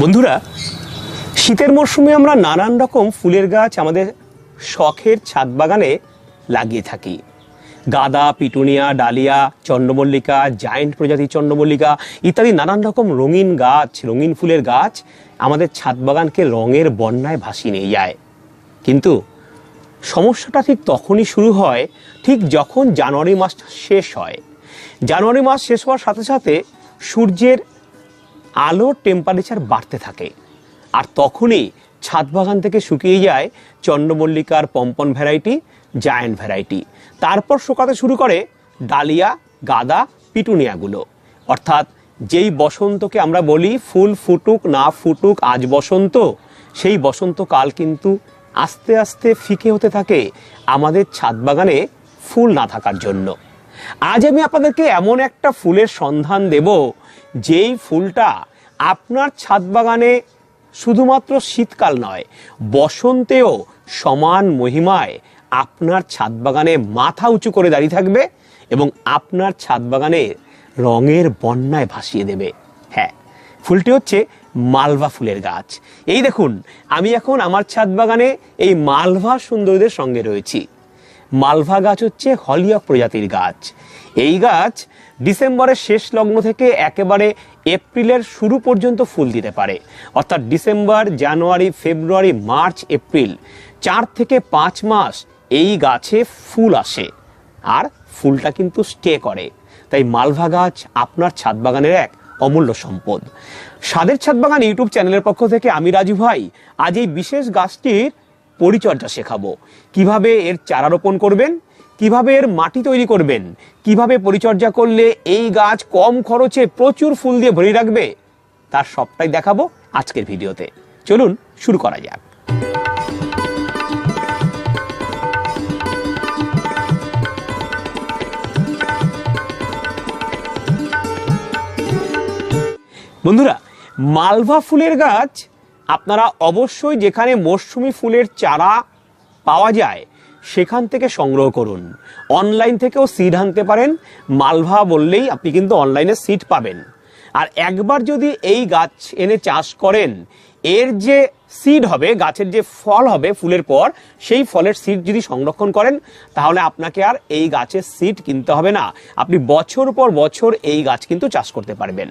বন্ধুরা, শীতের মরশুমে আমরা নানান রকম ফুলের গাছ আমাদের শখের ছাদ বাগানে লাগিয়ে থাকি। গাঁদা, পিটুনিয়া, ডালিয়া, চন্দ্রমল্লিকা জায়েন্ট প্রজাতির চন্দ্রমল্লিকা ইত্যাদি নানান রকম রঙিন গাছ, রঙিন ফুলের গাছ আমাদের ছাদ বাগানকে রঙের বন্যায় ভাসিয়ে নিয়ে যায়। কিন্তু সমস্যাটা ঠিক তখনই শুরু হয়, ঠিক যখন জানুয়ারি মাসটা শেষ হয়। জানুয়ারি মাস শেষ হওয়ার সাথে সাথে সূর্যের আলোর টেম্পারেচার বাড়তে থাকে। আর তখনই ছাদ বাগান থেকে শুকিয়ে যায় চন্দ্রমল্লিকার পম্পন ভ্যারাইটি জায়ান্ট ভ্যারাইটি তারপর শুকাতে শুরু করে ডালিয়া, গাদা, পিটুনিয়াগুলো। অর্থাৎ যেই বসন্তকে আমরা বলি ফুল ফুটুক, না ফুটুক, আজ বসন্ত, সেই বসন্তকাল কিন্তু আস্তে আস্তে ফিকে হতে থাকে আমাদের ছাদ বাগানে ফুল না থাকার জন্য। আজ আমি আপনাদেরকে এমন একটা ফুলের সন্ধান দেব যেই ফুলটা আপনার ছাদ বাগানে শুধুমাত্র শীতকাল নয়, বসন্তেও সমান মহিমায় আপনার ছাদ বাগানে মাথা উঁচু করে দাঁড়িয়ে থাকবে এবং আপনার ছাদ বাগানে রঙের বন্যায় ভাসিয়ে দেবে। হ্যাঁ ফুলটি হচ্ছে মালভা ফুলের গাছ। এই দেখুন, আমি এখন আমার ছাদ বাগানে এই মালভা সুন্দরীদের সঙ্গে রয়েছি। মালভা গাছ হচ্ছে হলিয়ক প্রজাতির গাছ। এই গাছ ডিসেম্বরের শেষ লগ্ন থেকে একেবারে এপ্রিলের শুরু পর্যন্ত ফুল দিতে পারে। অর্থাৎ December, January, February, March, April, চার থেকে পাঁচ মাস এই গাছে ফুল আসে আর ফুলটা কিন্তু স্টে করে। তাই মালভা গাছ আপনার ছাদ বাগানের এক অমূল্য সম্পদ। স্বাদের ছাদ বাগান ইউটিউব চ্যানেলের পক্ষ থেকে আমি রাজু ভাই, আজ এই বিশেষ গাছটির পরিচর্যা শেখাবো। কীভাবে এর চারা রোপণ করবেন? কীভাবে এর মাটি তৈরি করবেন? কীভাবে পরিচর্যা করলে এই গাছ কম খরচে প্রচুর ফুল দিয়ে ভরে রাখবে? তার সবটাই দেখাবো আজকের ভিডিওতে। চলুন শুরু করা যাক। বন্ধুরা, মালভা ফুলের গাছ আপনারা অবশ্যই যেখানে মরশুমি ফুলের চারা পাওয়া যায় সেখান থেকে সংগ্রহ করুন। অনলাইন থেকেও সিড আনতে পারেন। মালভা বললেই আপনি কিন্তু অনলাইনে সিড পাবেন। আর একবার যদি এই গাছ এনে চাষ করেন, এর যে সিড হবে, গাছের যে ফল হবে ফুলের পর, সেই ফলের সিড যদি সংরক্ষণ করেন, তাহলে আপনাকে আর এই গাছের সিড কিনতে হবে না। আপনি বছর পর বছর এই গাছ কিন্তু চাষ করতে পারবেন।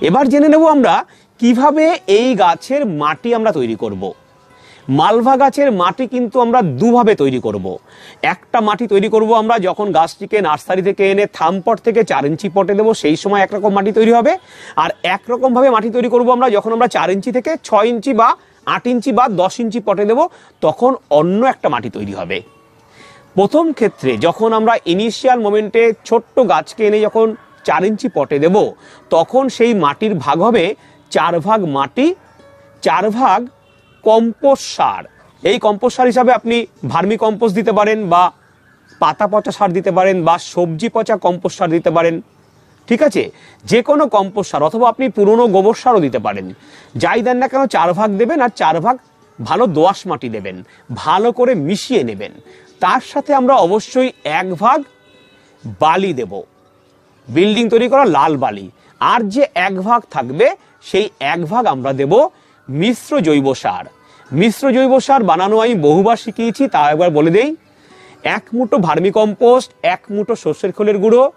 এবার জেনে নেব আমরা কীভাবে এই গাছের মাটি আমরা তৈরি করব। মালভা গাছের মাটি কিন্তু আমরা দুভাবে তৈরি করব। একটা মাটি তৈরি করব আমরা যখন গাছটিকে নার্সারি থেকে এনে থামপট থেকে চার ইঞ্চি পটে দেবো, সেই সময় একরকম মাটি তৈরি হবে আর একরকমভাবে মাটি তৈরি করব আমরা যখন আমরা চার ইঞ্চি থেকে ছয় ইঞ্চি বা আট ইঞ্চি বা দশ ইঞ্চি পটে দেবো, তখন অন্য একটা মাটি তৈরি হবে প্রথম ক্ষেত্রে যখন আমরা ইনিশিয়াল মোমেন্টে ছোট্ট গাছকে এনে যখন চার ইঞ্চি পটে দেব, তখন সেই মাটির ভাগ হবে চার ভাগ মাটি, চার ভাগ কম্পোস্ট সার। এই কম্পোস্ট সার হিসাবে আপনি ভার্মি কম্পোস্ট দিতে পারেন বা পাতা পচা সার দিতে পারেন বা সবজি পচা কম্পোস্ট সার দিতে পারেন। ঠিক আছে? যে কোনো কম্পোস্ট সার অথবা আপনি পুরনো গোবর সারও দিতে পারেন। যাই দেন না কেন চার ভাগ দেবেন আর চার ভাগ ভালো দোআঁশ মাটি দেবেন। ভালো করে মিশিয়ে নেবেন। তার সাথে আমরা অবশ্যই এক ভাগ বালি দেব। বিল্ডিং তৈরি করা লাল বালি। আর যে এক ভাগ থাকবে, সেই এক ভাগ আমরা দেব মিশ্র জৈব সার। মিশ্র জৈব সার বানানো আমি বহুবার শিখিয়েছি, তা একবার বলে দেই। এক মুঠো ভার্মি কম্পোস্ট, এক মুঠো সর্ষের খোলের গুঁড়ো,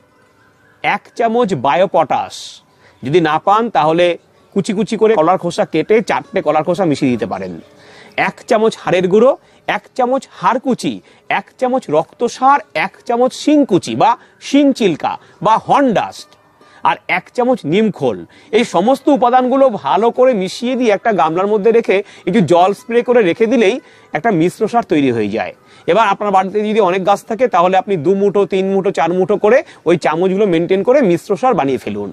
এক চামচ বায়োপটাশ যদি না পান, তাহলে কুচি কুচি করে কলার খোসা কেটে চারটে কলার খোসা মিশিয়ে দিতে পারেন। এক চামচ হাড়ের গুঁড়ো, এক চামচ হাড় কুচি, এক চামচ রক্তসার এক চামচ শিংকুচি বা শিং চিল্কা বা হন্ডাস্ট আর এক চামচ নিমখোল এই সমস্ত উপাদানগুলো ভালো করে মিশিয়ে দিয়ে একটা গামলার মধ্যে রেখে একটু জল স্প্রে করে রেখে দিলেই একটা মিশ্র সার তৈরি হয়ে যায়। এবার আপনার বাড়িতে যদি অনেক গাছ থাকে, তাহলে আপনি দু মুঠো, তিন মুঠো, চার মুঠো করে ওই চামচগুলো মেনটেন করে মিশ্র সার বানিয়ে ফেলুন।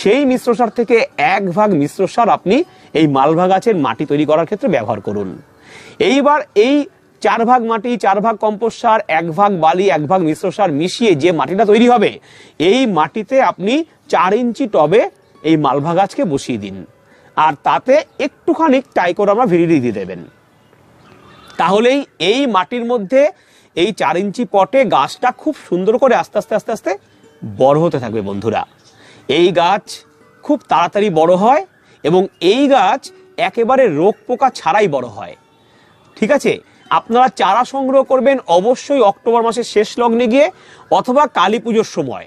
সেই মিশ্র সার থেকে এক ভাগ মিশ্র সার আপনি এই মালভা গাছের মাটি তৈরি করার ক্ষেত্রে ব্যবহার করুন। এইবার এই চার ভাগ মাটি, চার ভাগ কম্পোস্ট সার, এক ভাগ বালি, এক ভাগ মিশ্র সার মিশিয়ে যে মাটিটা তৈরি হবে, এই মাটিতে আপনি চার ইঞ্চি টবে এই মালভা গাছকে বসিয়ে দিন। আর তাতে একটুখানি টাইকোর আমরা ভিড়ি দিয়ে দেবেন। তাহলেই এই মাটির মধ্যে এই চার ইঞ্চি পটে গাছটা খুব সুন্দর করে আস্তে আস্তে আস্তে আস্তে বড় হতে থাকবে বন্ধুরা। এই গাছ খুব তাড়াতাড়ি বড় হয় এবং এই গাছ একেবারে রোগ পোকা ছাড়াই বড় হয়। ঠিক আছে? আপনারা চারা সংগ্রহ করবেন অবশ্যই অক্টোবর মাসের শেষ লগ্নে গিয়ে অথবা কালী পুজোর সময়।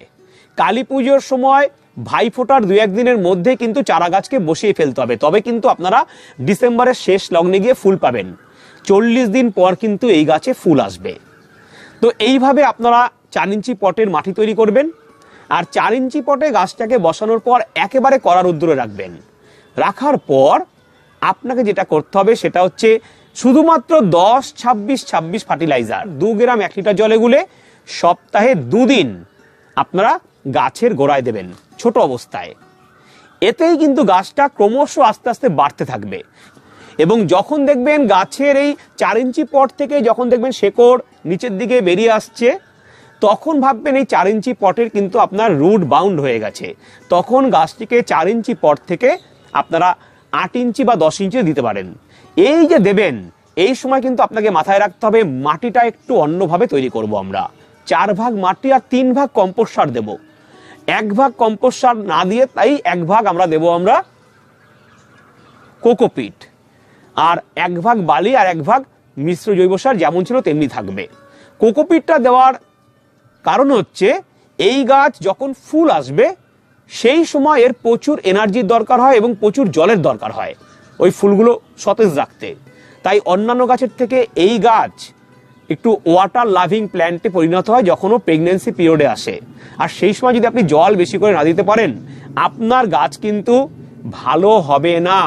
কালী পুজোর সময় ভাইফোঁটার দু একদিনের মধ্যে কিন্তু চারা গাছকে বসিয়ে ফেলতে হবে। তবে কিন্তু আপনারা ডিসেম্বরের শেষ লগ্নে গিয়ে ফুল পাবেন। চল্লিশ দিন পর কিন্তু এই গাছে ফুল আসবে। তো এইভাবে আপনারা চার ইঞ্চি পটের মাটি তৈরি করবেন আর চার ইঞ্চি পটে গাছটাকে বসানোর পর একেবারে করার উদ্দূরে রাখবেন। রাখার পর আপনাকে যেটা করতে হবে সেটা হচ্ছে শুধুমাত্র দশ, ছাব্বিশ ছাব্বিশ ফার্টিলাইজার, দু গ্রাম এক লিটার জলে গুলে সপ্তাহে দুদিন আপনারা গাছের গোড়ায় দেবেন, ছোট অবস্থায়। এতেই কিন্তু গাছটা ক্রমশ আস্তে আস্তে বাড়তে থাকবে। এবং যখন দেখবেন গাছের এই চার ইঞ্চি পট থেকে যখন দেখবেন শেকড় নিচের দিকে বেরিয়ে আসছে, তখন ভাববেন এই চার ইঞ্চি পটের কিন্তু আপনার রুট বাউন্ড হয়ে গেছে। তখন গাছটিকে চার ইঞ্চি পট থেকে আপনারা আট ইঞ্চি বা দশ ইঞ্চি দিতে পারেন। এই যে দেবেন, এই সময় কিন্তু আপনাকে মাথায় রাখতে হবে মাটিটা একটু অন্যভাবে তৈরি করব আমরা। চার ভাগ মাটি আর তিন ভাগ কম্পোস্ট সার দেবো। এক ভাগ কম্পোস্ট সার না দিয়ে তাই এক ভাগ আমরা দেব আমরা কোকোপিট আর এক ভাগ বালি আর এক ভাগ মিশ্র জৈব সার যেমন ছিল তেমনি থাকবে। কোকোপিটটা দেওয়ার কারণ হচ্ছে, এই গাছ যখন ফুল আসবে, সেই সময় এর প্রচুর এনার্জির দরকার হয় এবং প্রচুর জলের দরকার হয়, ওই ফুলগুলো সতেজ রাখতে। তাই অন্যান্য গাছের থেকে এই গাছ একটু ওয়াটার লাভিং প্ল্যান্টে পরিণত হয় যখন ও প্রেগনেন্সি পিরিয়ডে আসে। আর সেই সময় যদি আপনি জল বেশি করে না দিতে পারেন, আপনার গাছ কিন্তু ভালো হবে না।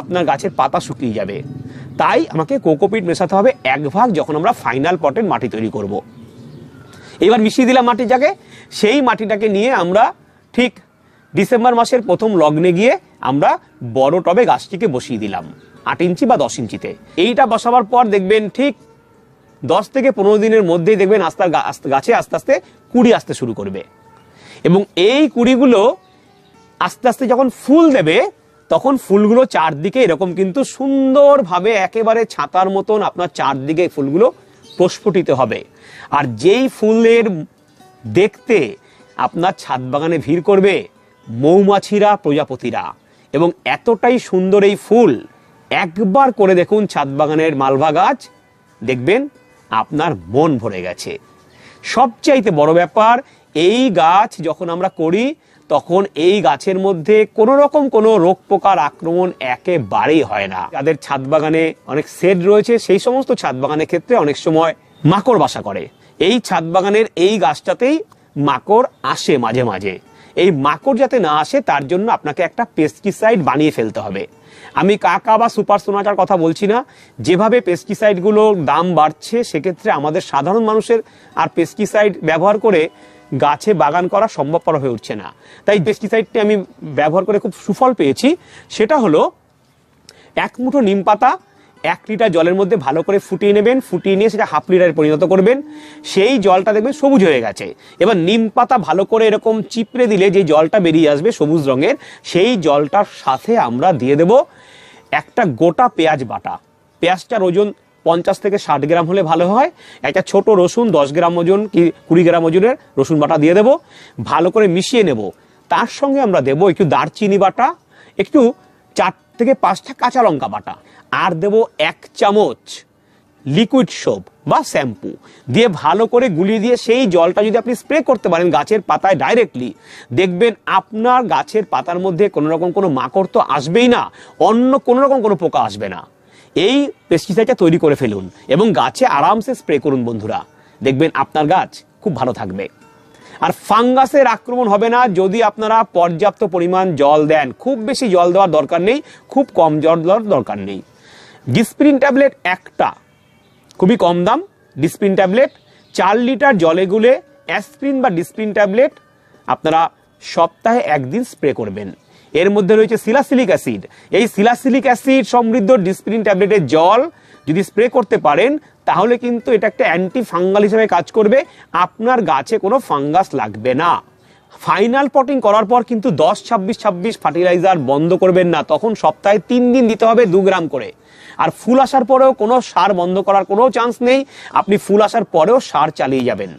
আপনার গাছের পাতা শুকিয়ে যাবে। তাই আমাকে কোকোপিট মেশাতে হবে এক ভাগ যখন আমরা ফাইনাল পটের মাটি তৈরি করব। এবার মিশিয়ে দিলাম মাটির যাকে, সেই মাটিটাকে নিয়ে আমরা ঠিক ডিসেম্বর মাসের প্রথম লগ্নে গিয়ে আমরা বড় টবে গাছটিকে বসিয়ে দিলাম, আট ইঞ্চি বা দশ ইঞ্চিতে। এইটা বসাবার পর দেখবেন ঠিক দশ থেকে পনেরো দিনের মধ্যেই দেখবেন আস্তে আস্তে গাছে আস্তে আস্তে কুড়ি আসতে শুরু করবে। এবং এই কুড়িগুলো আস্তে আস্তে যখন ফুল দেবে, তখন ফুলগুলো চারদিকে এরকম কিন্তু সুন্দরভাবে একেবারে ছাতার মতন আপনার চারদিকে ফুলগুলো প্রস্ফুটিত হবে। আর যেই ফুলের দেখতে আপনার ছাদ বাগানে ভিড় করবে, মৌমাছিরা, প্রজাপতিরা। এবং এতটাই সুন্দর এই ফুল, একবার করে দেখুন ছাদ বাগানের মালভা গাছ, দেখবেন আপনার মন ভরে গেছে। সবচাইতে বড় ব্যাপার, এই গাছ যখন আমরা করি, তখন এই গাছের মধ্যে কোনো রকম কোনো রোগ পোকার আক্রমণ একেবারেই হয় না। যাদের ছাদ বাগানে অনেক সেড রয়েছে, সেই সমস্ত ছাদ বাগানের ক্ষেত্রে অনেক সময় মাকড় বাসা করে। এই ছাদ বাগানের এই গাছটাতেই মাকড় আসে মাঝে মাঝে। এই মাকড় যাতে না আসে, তার জন্য আপনাকে একটা পেস্টিসাইড বানিয়ে ফেলতে হবে। আমি কাকা বা সুপার সোনাটার কথা বলছি না। যেভাবে পেস্টিসাইডগুলোর দাম বাড়ছে, সেক্ষেত্রে আমাদের সাধারণ মানুষের আর পেস্টিসাইড ব্যবহার করে গাছে বাগান করা সম্ভবপর হয়ে উঠছে না। তাই পেস্টিসাইডটি আমি ব্যবহার করে খুব সুফল পেয়েছি। সেটা হলো এক মুঠো নিম পাতা এক লিটার জলের মধ্যে ভালো করে ফুটিয়ে নেবেন, ফুটিয়ে নিয়ে সেটা হাফ লিটারে পরিণত করবেন। সেই জলটা দেখবেন সবুজ হয়ে গেছে। এবার নিম পাতা ভালো করে এরকম চিপড়ে দিলে যে জলটা বেরিয়ে আসবে সবুজ রঙের, সেই জলটার সাথে আমরা দিয়ে দেব একটা গোটা পেঁয়াজ বাটা। পেঁয়াজটার ওজন পঞ্চাশ থেকে ষাট গ্রাম হলে ভালো হয়। একটা ছোট রসুন, দশ গ্রাম ওজন কি কুড়ি গ্রাম ওজনের রসুন বাটা দিয়ে দেব। ভালো করে মিশিয়ে নেব। তার সঙ্গে আমরা দেব একটু দারচিনি বাটা, একটু চার থেকে পাঁচটা কাঁচা লঙ্কা বাটা। আর দেব এক চামচ লিকুইড সোপ বা শ্যাম্পু দিয়ে ভালো করে গুলিয়ে দিয়ে সেই জলটা যদি আপনি স্প্রে করতে পারেন গাছের পাতায় ডাইরেক্টলি দেখবেন আপনার গাছের পাতার মধ্যে কোনো রকম কোনো মাকড় তো আসবেই না, অন্য কোনো রকম কোনো পোকা আসবে না। এই পেস্টিসাইডটা তৈরি করে ফেলুন এবং গাছে আরামসে স্প্রে করুন বন্ধুরা। দেখবেন আপনার গাছ খুব ভালো থাকবে। আর ফাঙ্গাসের আক্রমণ হবে না, যদি আপনারা পর্যাপ্ত পরিমাণ জল দেন। খুব বেশি জল দেওয়ার দরকার নেই, খুব কম জল দেওয়ার দরকার নেই। ডিসপ্রিন ট্যাবলেট একটা। খুবই কম দাম। ডিসপ্রিন ট্যাবলেট, চার লিটার জলে গুলে অ্যাসপ্রিন বা ডিসপ্রিন ট্যাবলেট আপনারা সপ্তাহে একদিন স্প্রে করবেন। এর মধ্যে রয়েছে সিলাসিলিক অ্যাসিড। এই সিলাসিলিক অ্যাসিড সমৃদ্ধ ডিসপ্রিন ট্যাবলেটের জল যদি স্প্রে করতে পারেন, তাহলে কিন্তু এটা একটা অ্যান্টি ফাঙ্গাল হিসেবে কাজ করবে। আপনার গাছে কোনো ফাঙ্গাস লাগবে না। ফাইনাল পটিং করার পর কিন্তু দশ, ছাব্বিশ ছাব্বিশ ফার্টিলাইজার বন্ধ করবেন না। তখন সপ্তাহে তিন দিন দিতে হবে দু গ্রাম করে। আর ফুল আসার পরেও কোনো সার বন্ধ করার কোনো চান্স নেই। আপনি ফুল আসার পরেও সার চালিয়ে যাবেন।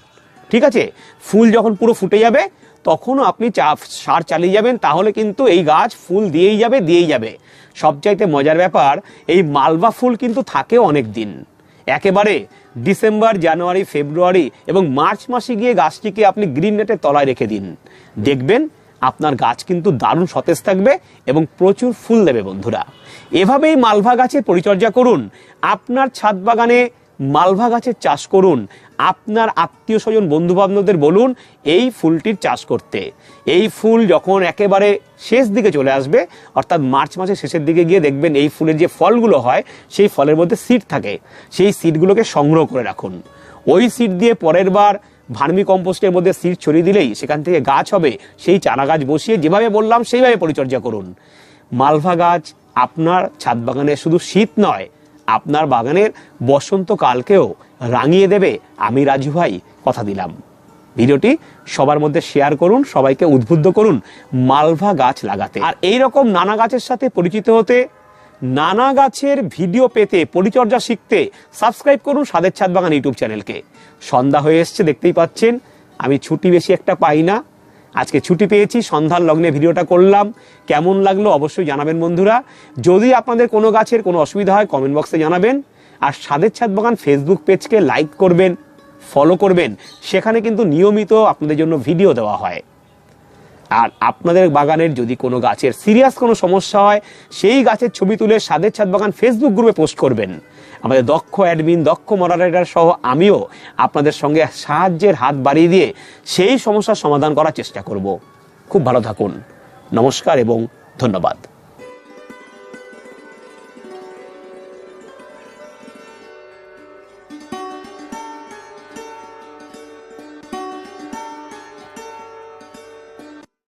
ঠিক আছে? ফুল যখন পুরো ফুটে যাবে, তখনও আপনি চা, সার চালিয়ে যাবেন। তাহলে কিন্তু এই গাছ ফুল দিয়েই যাবে দিয়েই যাবে। সবচাইতে মজার ব্যাপার, এই মালবা ফুল কিন্তু থাকে অনেক দিন একেবারে ডিসেম্বর, জানুয়ারি, ফেব্রুয়ারি এবং মার্চ মাসে গিয়ে গাছটিকে আপনি গ্রিন নেটে তলায় রেখে দিন। দেখবেন আপনার গাছ কিন্তু দারুণ সতেজ থাকবে এবং প্রচুর ফুল দেবে বন্ধুরা। এভাবেই মালভা গাছের পরিচর্যা করুন। আপনার ছাদ বাগানে মালভা গাছের চাষ করুন। আপনার আত্মীয় স্বজন বন্ধু বান্ধবদের বলুন, এই ফুলটির চাষ করতে। এই ফুল যখন একেবারে শেষ দিকে চলে আসবে, অর্থাৎ মার্চ মাসের শেষের দিকে গিয়ে দেখবেন এই ফুলের যে ফলগুলো হয়, সেই ফলের মধ্যে সিড থাকে। সেই সিডগুলোকে সংগ্রহ করে রাখুন। ওই সিড দিয়ে পরের বার ভার্মি কম্পোস্টের মধ্যে সিড ছড়িয়ে দিলেই সেখান থেকে গাছ হবে। সেই চারা গাছ বসিয়ে যেভাবে বললাম, সেইভাবে পরিচর্যা করুন। মালভা গাছ আপনার ছাদ বাগানে শুধু শীত নয় আপনার বাগানের বসন্তকালকেও রাঙিয়ে দেবে আমি রাজু ভাই কথা দিলাম। ভিডিওটি সবার মধ্যে শেয়ার করুন, সবাইকে উদ্বুদ্ধ করুন, মালভা গাছ লাগাতে। আর এই রকম নানা গাছের সাথে পরিচিত হতে, নানা গাছের ভিডিও পেতে, পরিচর্যা শিখতে সাবস্ক্রাইব করুন সাদের ছাদ বাগান ইউটিউব চ্যানেলকে। সন্ধ্যা হয়ে এসছে, দেখতেই পাচ্ছেন, আমি ছুটি বেশি একটা পাই না। আজকে ছুটি পেয়েছি, সন্ধ্যার লগ্নে ভিডিওটা করলাম। কেমন লাগল অবশ্যই জানাবেন বন্ধুরা। যদি আপনাদের কোনো গাছের কোনো অসুবিধা হয় কমেন্ট বক্সে জানাবেন। আর সাদের ছাদ বাগান ফেসবুক পেজকে লাইক করবেন ফলো করবেন। সেখানে কিন্তু নিয়মিত আপনাদের জন্য ভিডিও দেওয়া হয়। আর আপনাদের বাগানের যদি কোনো গাছের সিরিয়াস কোনো সমস্যা হয়, সেই গাছের ছবি তুলে সাদের ছাদ বাগান ফেসবুক গ্রুপে পোস্ট করবেন। আমাদের দক্ষ অ্যাডমিন দক্ষ মডারেটার সহ আমিও আপনাদের সঙ্গে সাহায্যের হাত বাড়িয়ে দিয়ে সেই সমস্যার সমাধান করার চেষ্টা করব। খুব ভালো থাকুন। নমস্কার এবং ধন্যবাদ।